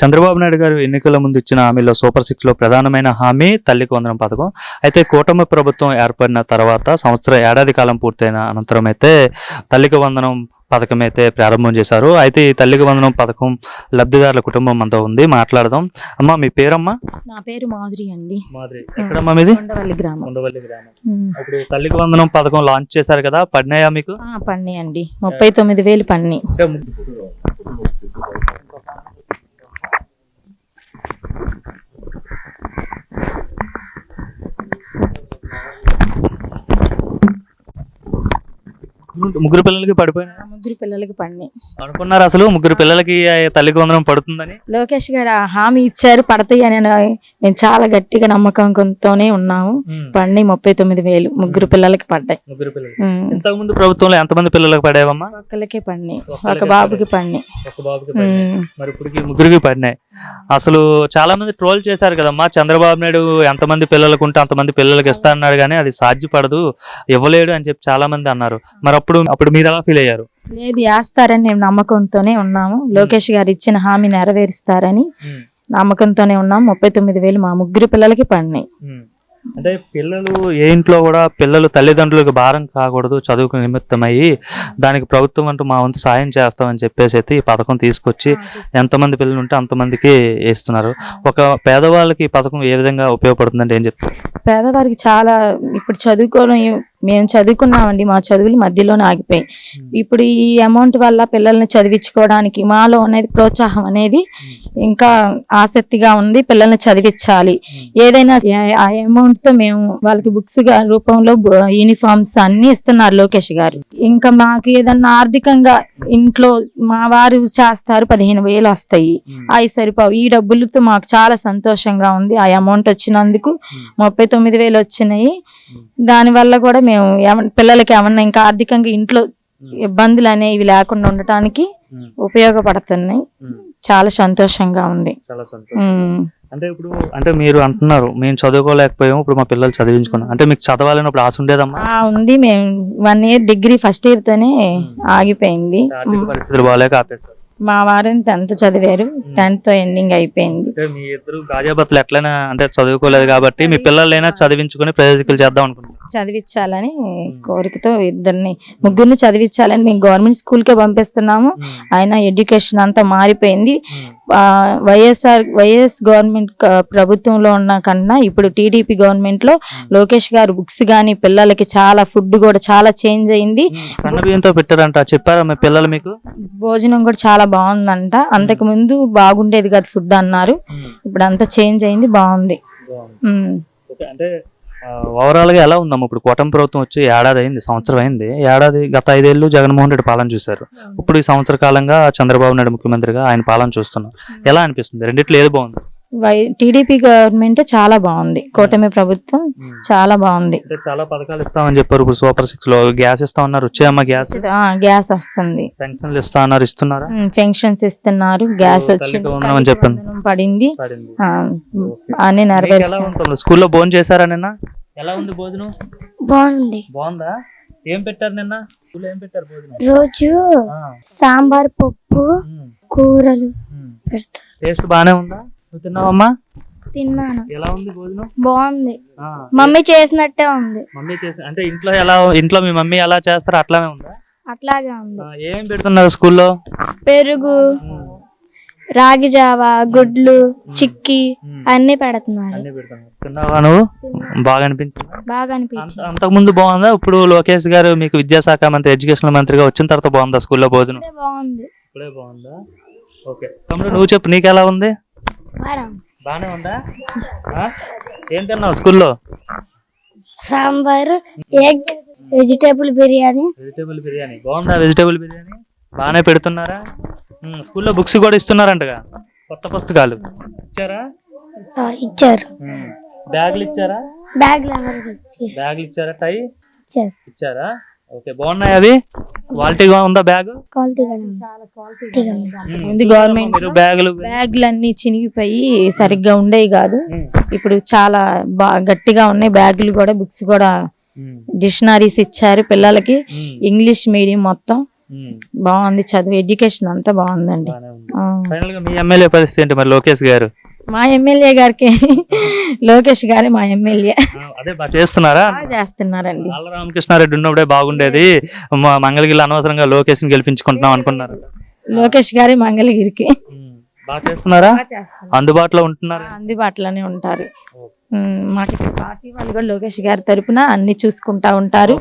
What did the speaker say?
చంద్రబాబు నాయుడు గారు ఎన్నికల ముందు ఇచ్చిన హామీలో సూపర్ సిక్స్లో ప్రధానమైన హామీ తల్లికి వందనం పథకం. అయితే కూటమి ప్రభుత్వం ఏర్పడిన తర్వాత సంవత్సరం ఏడాది కాలం పూర్తయిన అనంతరం అయితే తల్లికి వందనం పథకం అయితే ప్రారంభం చేశారు. అయితే ఈ తల్లికి వందనం పథకం లబ్ధిదారుల కుటుంబం అంతా ఉంది. మాట్లాడదాం. అమ్మా మీ పేరమ్మా? నా పేరు మాధురి అండి. మాదిరి ఎక్కడమ్మా మీది? కొండవల్లి గ్రామం. ఉండవల్లి గ్రామం. ఉమ్. ఇప్పుడు తల్లికి వందనం పథకం లాంచ్ చేశారు కదా పడినాయా మీకు? పన్ని అండి ముప్పై తొమ్మిది వేలు పన్ని ముగ్గురు పిల్లలకి పడిపోయినా ముగ్గురు పిల్లలకి పన్ని అనుకున్నారు అసలు? ముగ్గురు పిల్లలకి ఆ తల్లికి వందనం పడుతుందని? లోకేష్ గారు ఆ హామీ ఇచ్చారు పడతాయి అని మేము చాలా గట్టిగా నమ్మకంతోనే ఉన్నాము. పన్ని ముప్పై తొమ్మిది వేలు. ముగ్గురు పిల్లలకి పడ్డాయి. ముగ్గురు పిల్లలు. ఇంతకు ముందు ప్రభుత్వంలో ఎంతమంది పిల్లలకు పడేవమ్మా? ఒక్కళ్ళకే పన్ని ఒక్కళ్ళకే ఒక బాబుకి పన్ని ఒక బాబుకి ఉమ్. మరి ఇప్పటికి ముగ్గురికి పడినాయి. అసలు చాలా మంది ట్రోల్ చేశారు కదమ్మా చంద్రబాబు నాయుడు ఎంతమంది పిల్లలకు ఉంటే అంతమంది పిల్లలకి ఇస్తా అన్నాడు కానీ అది సాధ్యపడదు ఇవ్వలేడు అని చెప్పి చాలా మంది అన్నారు. మరి అప్పుడు అప్పుడు మీరు ఎలా ఫీల్ అయ్యారు? లేదు వేస్తారని మేము నమ్మకంతోనే ఉన్నాము. లోకేష్ గారు ఇచ్చిన హామీ నెరవేరుస్తారని నమ్మకంతోనే ఉన్నాము. ముప్పై తొమ్మిది వేలు మా ముగ్గురు పిల్లలకి పడినాయి. అంటే పిల్లలు ఏ ఇంట్లో కూడా పిల్లలు తల్లిదండ్రులకు భారం కాకూడదు చదువుకు నిమిత్తమయ్యి దానికి ప్రభుత్వం అంటూ మా వంతు సాయం చేస్తామని చెప్పేసి అయితే ఈ పథకం తీసుకొచ్చి ఎంతమంది పిల్లలు ఉంటే అంతమందికి వేస్తున్నారు ఒక పేదవాళ్ళకి ఈ పథకం ఏ విధంగా ఉపయోగపడుతుందంటే ఏం చెప్తారు? పేదవారికి చాలా ఇప్పుడు చదువుకోవడం మేము చదువుకున్నామండి మా చదువులు మధ్యలోనే ఆగిపోయాయి. ఇప్పుడు ఈ అమౌంట్ వల్ల పిల్లల్ని చదివించుకోవడానికి మాలో అనేది ప్రోత్సాహం అనేది ఇంకా ఆసక్తిగా ఉంది పిల్లల్ని చదివించాలి. ఏదైనా ఆ- ఆ అమౌంట్తో మేము వాళ్ళకి బుక్స్ రూపంలో యూనిఫామ్స్ అన్ని ఇస్తున్నారు లోకేష్ గారు. ఇంకా మాకు ఏదన్నా ఆర్థికంగా ఇంట్లో మా వారు చేస్తారు పదిహేను వేలు వస్తాయి. అవి సరిపోవు. ఈ డబ్బులతో మాకు చాలా సంతోషంగా ఉంది. ఆ అమౌంట్ వచ్చినందుకు ముప్పై తొమ్మిది వేలు వచ్చినాయి. దాని వల్ల కూడా మేము పిల్లలకి ఏమన్నా ఇంకా ఆర్థికంగా ఇంట్లో ఇబ్బందులు అనేవి లేకుండా ఉండటానికి ఉపయోగపడుతున్నాయి. చాలా సంతోషంగా ఉంది. చాలా సంతోషం ఉమ్. అంటే ఇప్పుడు అంటే మీరు అంటున్నారు మేము చదువుకోలేకపోయాము ఇప్పుడు మా పిల్లలు చదివించుకున్నాం. అంటే మీకు చదవాలని ఇప్పుడు ఆశ ఉండేదమ్మా? ఉంది మేము. One year degree first year తోనే ఆగిపోయింది. పరిస్థితులు బాగాలేక ఆపేస్తారు మా వారిని టెన్త్ చదివారు. టెన్త్ ఎండింగ్ అయిపోయింది. అంటే మీ ఇద్దరు గాజాబత్తులు ఎట్లయినా అంటే చదువుకోలేదు కాబట్టి మీ పిల్లలైనా చదివించుకుని ప్రయోజకులు చేద్దాం అనుకుంటున్నారు. చదివించాలని కోరికతో ఇద్దరిని ముగ్గురిని చదివించాలని మేము గవర్నమెంట్ స్కూల్ కే పంపిస్తున్నాము ఆయన ఎడ్యుకేషన్ అంతా మారిపోయింది. వైఎస్ఆర్ వైఎస్ గవర్నమెంట్ ప్రభుత్వంలో ఉన్న కన్నా ఇప్పుడు టీడీపీ గవర్నమెంట్లో లోకేష్ గారు బుక్స్ గాని పిల్లలకి చాలా ఫుడ్ కూడా చాలా చేంజ్ అయింది. బియ్యంతో పెట్టారంట. చెప్పారా మీ పిల్లలు మీకు? భోజనం కూడా చాలా బాగుందంట. అంతకు ముందు బాగుండేది కదా ఫుడ్ అన్నారు. ఇప్పుడు అంతా చేంజ్ అయింది బాగుంది. అంటే ఓవరాల్గా ఎలా ఉందమ్మా? ఇప్పుడు కూటమి ప్రభుత్వం వచ్చి ఏడాది అయింది సంవత్సరం అయింది. ఏడాది గత ఐదేళ్ళు జగన్మోహన్ రెడ్డి పాలన చూశారు. ఇప్పుడు ఈ సంవత్సర కాలంగా చంద్రబాబు నాయుడు ముఖ్యమంత్రిగా ఆయన పాలన చూస్తున్నారు. ఎలా అనిపిస్తుంది? రెండిట్లో ఏది బాగుంది? వై టీడీపీ గవర్నమెంట్ చాలా బాగుంది. కూటమి ప్రభుత్వం చాలా బాగుంది. చాలా పథకాలు ఇస్తామని చెప్పారు ఇప్పుడు సూపర్ సిక్స్లో. గ్యాస్ ఇస్తా ఉన్నారు. వచ్చాయమ్మా గ్యాస్? గ్యాస్ వస్తుంది. పెన్షన్లు ఇస్తా ఉన్నారు. ఇస్తున్నారా? పెన్షన్స్ ఇస్తున్నారు. గ్యాస్ ఓ, వచ్చి తల్లికి వందనం అని చెప్పాను. పడింది. పడింది. ఆ, అన్ని మీకు ఎలా నెరవేరుస్తాం ఉంటుంది? స్కూల్లో భోజనం చేశారా నిన్న? ఎలా ఉంది భోజనం? బాగుంది. బాగుందా? ఏం పెట్టారు నిన్న? స్కూల్లో ఏం పెట్టారు భోజనం? రోజు ఆ, సాంబార్ పప్పు కూరలు. పెడతారు. టేస్ట్ బానే ఉందా? నువ్వు తిన్నావమ్మా? తిన్నాను. ఎలా ఉంది భోజనం? బాగుంది. మమ్మీ చేసినట్టే ఉంది. మమ్మీ చేసి అంటే ఇంట్లో ఎలా ఇంట్లో మీ మమ్మీ ఎలా చేస్తారో అట్లానే ఉందా? అట్లాగే ఉంది. ఏం పెడుతున్నారు స్కూల్లో? పెరుగు రాగి జావ గుడ్లు చిక్కి అన్ని పెడుతున్నారు. తిన్నావా నువ్వు? బాగా అనిపించింది? బాగా అనిపించింది. అంతకు ముందు బాగుందా? ఇప్పుడు లోకేష్ గారు మీకు విద్యాశాఖ మంత్రి ఎడ్యుకేషన్ మంత్రిగా వచ్చిన తర్వాత బాగుందా స్కూల్లో భోజనం? బాగుంది. ఇప్పుడే బాగుందా? ఓకే. తమ్ముడు నువ్వు చెప్పు నీకు ఎలా ఉంది? బానే ఉందా? ఆ? ఏం తిన్నావు? స్కూల్లో? Sambar egg vegetable biryani. Vegetable biryani. బాగుందా వెజిటేబుల్ బిర్యానీ? బాగానే పెడుతున్నారా? స్కూల్లో బుక్స్ కూడా ఇస్తున్నారంటగా. కొత్త పుస్తకాలు. ఇచ్చారా? ఇచ్చారు. బ్యాగులు ఇచ్చారా? బ్యాగ్ ఎవరికి ఇచ్చేసి బ్యాగులు ఇచ్చారా? టై? ఇచ్చారా? ఓకే బాగున్నాయి అవి? క్వాలిటీగా ఉందా బ్యాగ్? క్వాలిటీగా క్వాలిటీగా ముందు గవర్నమెంట్ మీరు బ్యాగులు బ్యాగులు అన్ని చినిగిపోయి సరిగ్గా ఉండేవి కాదు. ఇప్పుడు చాలా బాగా గట్టిగా ఉన్నాయి. బ్యాగులు కూడా బుక్స్ కూడా డిక్షనరీస్ ఇచ్చారు పిల్లలకి. ఇంగ్లీష్ మీడియం మొత్తం. బాగుంది చదువు. ఎడ్యుకేషన్ అంతా బాగుందండి. ఆ. ఫైనల్గా మీ ఎమ్మెల్యే పరిస్థితి ఏంటి మరి లోకేష్ గారు? మా ఎమ్మెల్యే గారికి లోకేష్ గారి మా ఎమ్మెల్యే. అదే చేస్తున్నారా? చేస్తున్నారండి. రామకృష్ణారెడ్డి ఉన్నప్పుడే బాగుండేది. మా మంగళగిరి అనవసరంగా లోకేష్ని గెలిపించుకుంటున్నాం అనుకున్నారు. లోకేష్ గారి మంగళగిరికి. బాగా చేస్తున్నారా? అందుబాటులో ఉంటున్నారు? అందుబాటులోనే ఉంటారు. మాకు పార్టీ వాళ్ళు కూడా లోకేష్ గారి తరపున అన్ని చూసుకుంటా ఉంటారు.